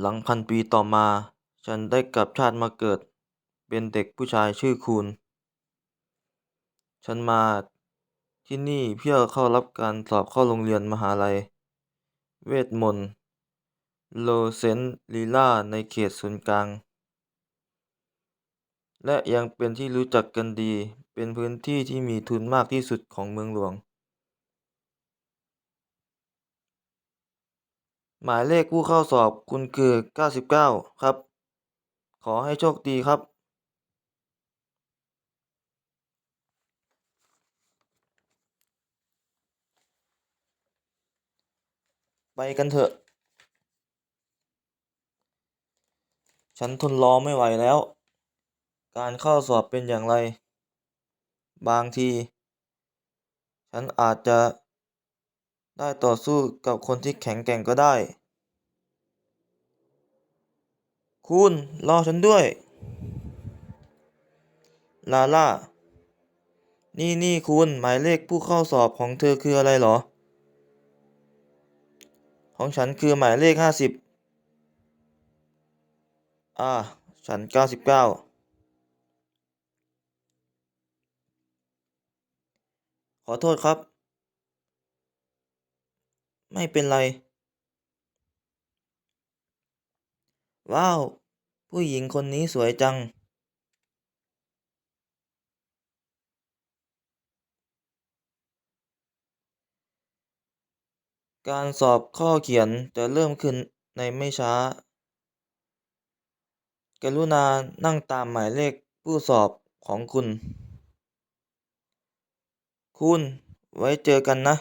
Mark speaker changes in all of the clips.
Speaker 1: หลังพันปีต่อมา ฉันได้กลับชาติมาเกิด เป็นเด็กผู้ชายชื่อคูน ฉันมาที่นี่เพื่อเข้ารับการสอบเข้าโรงเรียนมหาลัย เวทมนต์โลเซนลีลาในเขตศูนย์กลาง และยังเป็นที่รู้จักกันดี เป็นพื้นที่ที่มีทุนมากที่สุดของเมืองหลวง หมายเลขผู้เข้าสอบคุณคือ 99 ครับ ขอให้โชคดีครับไปกันเถอะ ฉันทนรอไม่ไหวแล้ว การเข้าสอบเป็นอย่างไร บางที ฉันอาจจะ ได้ต่อสู้กับคนที่แข็งแกร่งก็ได้ คุณรอฉันด้วย ลาล่า นี่นี่คุณหมายเลขผู้เข้าสอบของเธอคืออะไรเหรอ ของฉันคือหมายเลขห้าสิบอ่า ฉันเก้าสิบเก้าขอโทษครับ ไม่เป็นไร ว้าว ผู้หญิงคนนี้สวยจัง การสอบข้อเขียนจะเริ่มขึ้นในไม่ช้า กรุณานั่งตามหมายเลขผู้สอบของคุณ คุณไว้เจอกันนะ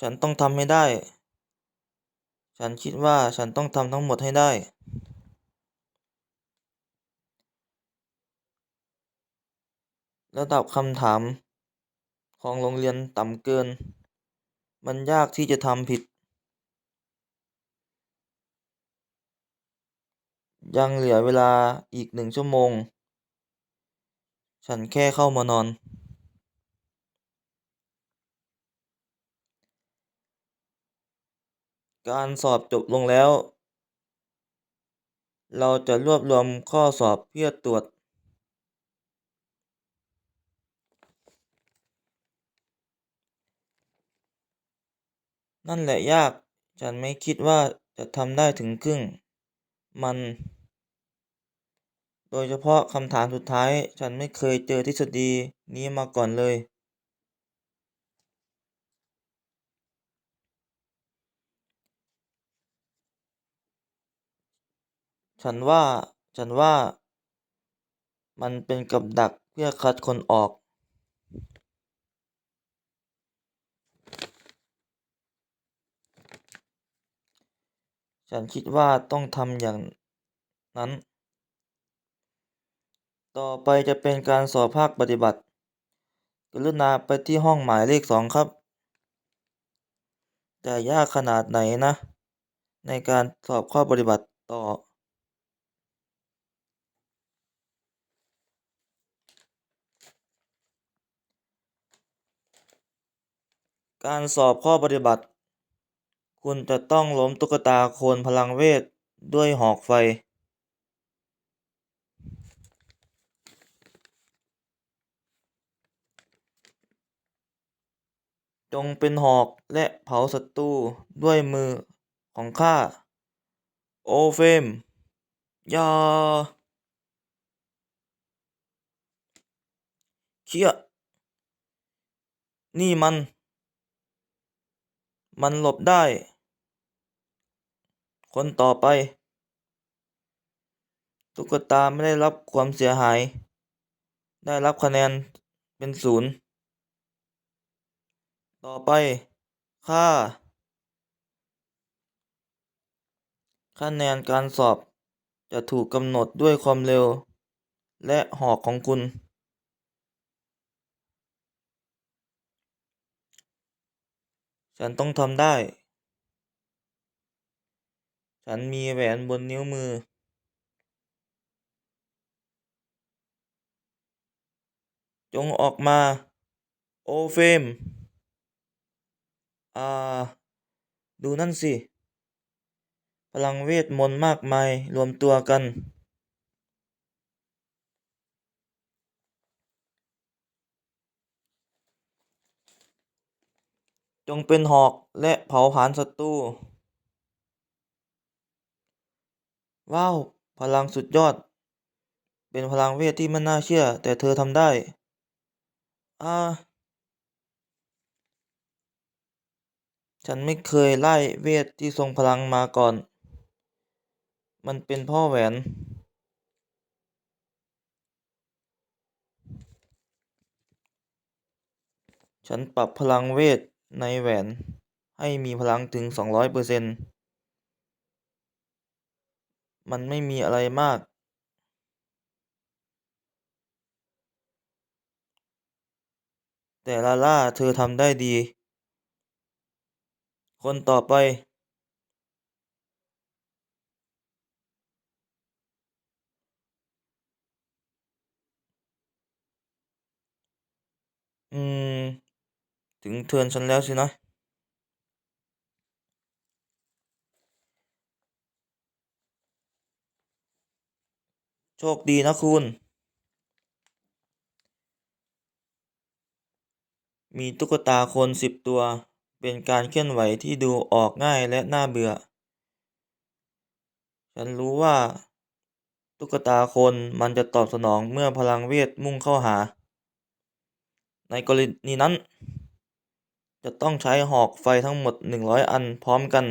Speaker 1: ฉันต้องทำให้ได้ ฉันคิดว่าฉันต้องทำทั้งหมดให้ได้ ระดับคำถามของโรงเรียนต่ำเกิน มันยากที่จะทำผิด ยังเหลือเวลาอีกหนึ่งชั่วโมง ฉันแค่เข้ามานอน การสอบจบลงแล้ว เราจะรวบรวมข้อสอบเพื่อตรวจ นั่นแหละยาก ฉันไม่คิดว่าจะทำได้ถึงครึ่ง มัน โดยเฉพาะคำถามสุดท้าย ฉันไม่เคยเจอทฤษฎีนี้มาก่อนเลย ฉันว่า ฉันว่า มันเป็นกับดักเพื่อคัดคนออกฉันคิดว่าต้องทำอย่างนั้น ต่อไปจะเป็นการสอบภาคปฏิบัติ กรุณาไปที่ห้องหมายเลขสองครับ จะยากขนาดไหนนะ ในการสอบข้อปฏิบัติต่อ การสอบข้อปฏิบัติ คุณจะต้องล้มตุ๊กตาโคนพลังเวท ด้วยหอกไฟ จงเป็นหอกและเผาศัตรูด้วยมือของข้า โอเฟมยาเชี่ยนี่มัน มันหลบได้ คนต่อไป ตุ๊กตาไม่ได้รับความเสียหาย ได้รับคะแนนเป็นศูนย์ ต่อไป ค่า คะแนนการสอบจะถูกกำหนดด้วยความเร็ว และหอกของคุณ ฉันต้องทำได้ ฉันมีแหวนบนนิ้วมือ จงออกมา โอเฟม อ่า ดูนั่นสิ พลังเวทมนต์มากมายรวมตัวกัน จงเป็นหอกและเผาผลาญศัตรู ว้าว พลังสุดยอด เป็นพลังเวทที่ไม่น่าเชื่อ แต่เธอทำได้ อ่า ฉันไม่เคยไล่เวทที่ทรงพลังมาก่อน มันเป็นพ่อแหวน ฉันปรับพลังเวท ในแหวนให้มีพลังถึงสองร้อยเปอร์เซ็นต์มันไม่มีอะไรมาก แต่ลาล่าเธอทำได้ดี คนต่อไป อืม ถึงเทิร์นฉันแล้วสินะ โชคดีนะคุณ มีตุ๊กตาคนสิบตัว เป็นการเคลื่อนไหวที่ดูออกง่ายและน่าเบื่อ ฉันรู้ว่า ตุ๊กตาคนมันจะตอบสนองเมื่อพลังเวทมุ่งเข้าหา ในกรณีนั้น จะต้องใช้หอกไฟทั้งหมดหนึ่งร้อยอันพร้อมกัน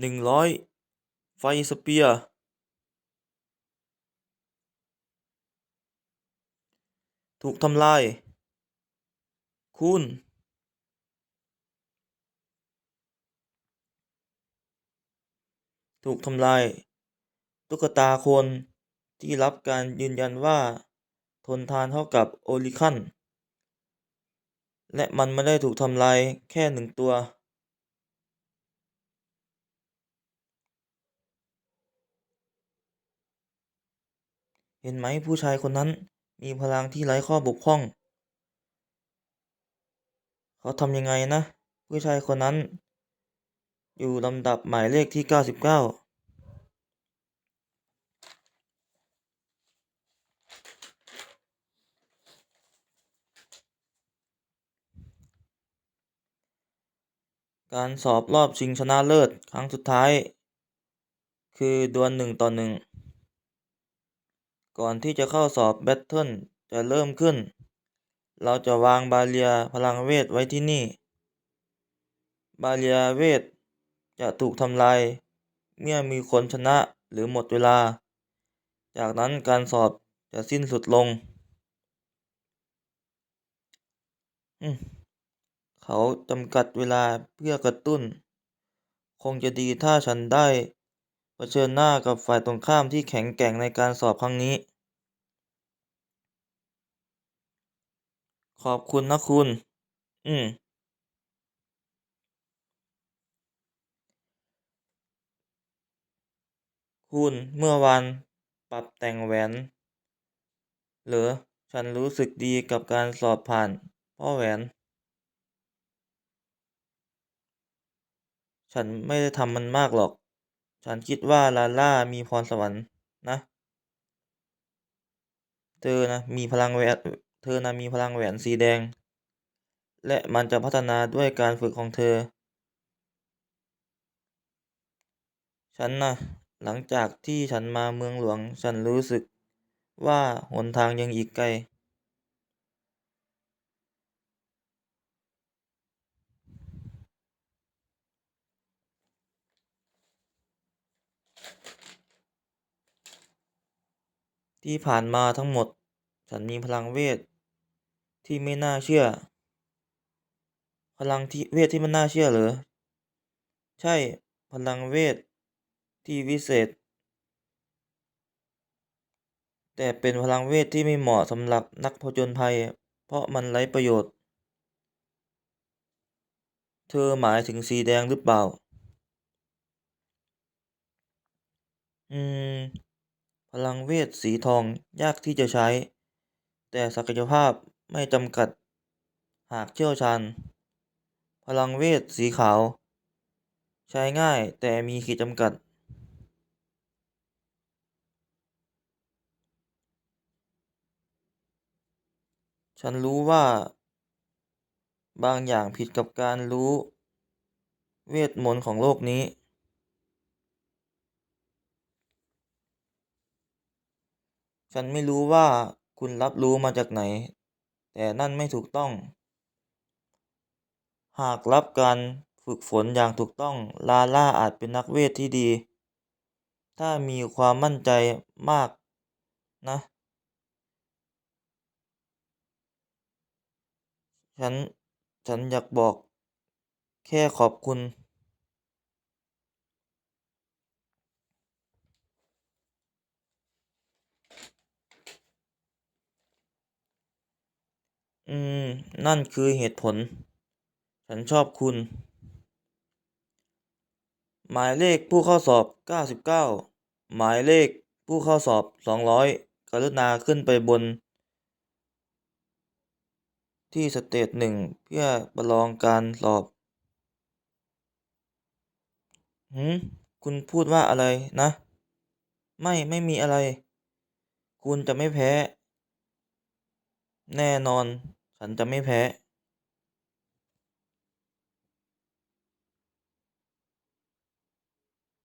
Speaker 1: หนึ่งร้อยไฟสเปียร์ถูกทำลายคุณ ถูกทำลาย ตุ๊กตาคนที่รับการยืนยันว่า ทนทานเท่ากับโอลิคัน และมันไม่ได้ถูกทำลายแค่หนึ่งตัว เห็นไหมผู้ชายคนนั้นมีพลังที่ไร้ข้อบกพร่อง เขาทำยังไงนะ ผู้ชายคนนั้น อยู่ลำดับหมายเลขที่เก้าสิบเก้าการสอบรอบชิงชนะเลิศครั้งสุดท้าย คือดวลหนึ่งต่อหนึ่งก่อนที่จะเข้าสอบแบทเทิลจะเริ่มขึ้น เราจะวางบาเรียพลังเวทไว้ที่นี่ บาเรียเวท จะถูกทำลายเมื่อมีคนชนะหรือหมดเวลา จากนั้นการสอบจะสิ้นสุดลง เขาจำกัดเวลาเพื่อกระตุ้น คงจะดีถ้าฉันได้เผชิญหน้ากับฝ่ายตรงข้ามที่แข็งแกร่งในการสอบครั้งนี้ ขอบคุณนะคุณ อืม คุณเมื่อวานปรับแต่งแหวนเหรอฉันรู้สึกดีกับการสอบผ่าน พ่อแหวน ฉันไม่ได้ทำมันมากหรอก ฉันคิดว่าลาล่ามีพรสวรรค์นะ เธอนะมีพลังแหวนเธอนะมีพลังแหวนสีแดง และมันจะพัฒนาด้วยการฝึกของเธอ ฉันนะ หลังจากที่ฉันมาเมืองหลวงฉันรู้สึกว่าหนทางยังอีกไกลที่ผ่านมาทั้งหมด ฉันมีพลังเวท ที่ไม่น่าเชื่อ พลังที่เวทที่มันน่าเชื่อเหรอ ใช่ พลังเวท ที่วิเศษ แต่เป็นพลังเวทที่ไม่เหมาะสำหรับนักผจญภัย เพราะมันไร้ประโยชน์ เธอหมายถึงสีแดงหรือเปล่า อืม พลังเวทสีทองยากที่จะใช้ แต่ศักยภาพไม่จำกัด หากเชี่ยวชาญ พลังเวทสีขาว ใช้ง่ายแต่มีขีดจำกัด ฉันรู้ว่า บางอย่างผิดกับการรู้ เวทมนต์ของโลกนี้ ฉันไม่รู้ว่าคุณรับรู้มาจากไหน แต่นั่นไม่ถูกต้อง หากรับการฝึกฝนอย่างถูกต้อง ลาล่าอาจเป็นนักเวทที่ดี ถ้ามีความมั่นใจมากนะ ฉันฉันอยากบอกแค่ขอบคุณอืม นั่นคือเหตุผล ฉันชอบคุณ หมายเลขผู้เข้าสอบเก้าสิบเก้าหมายเลขผู้เข้าสอบสองร้อยกรุณาขึ้นไปบน ที่สเตจหนึ่งเพื่อประลองการสอบหืมคุณพูดว่าอะไรนะ ไม่ไม่มีอะไร คุณจะไม่แพ้ แน่นอน ฉันจะไม่แพ้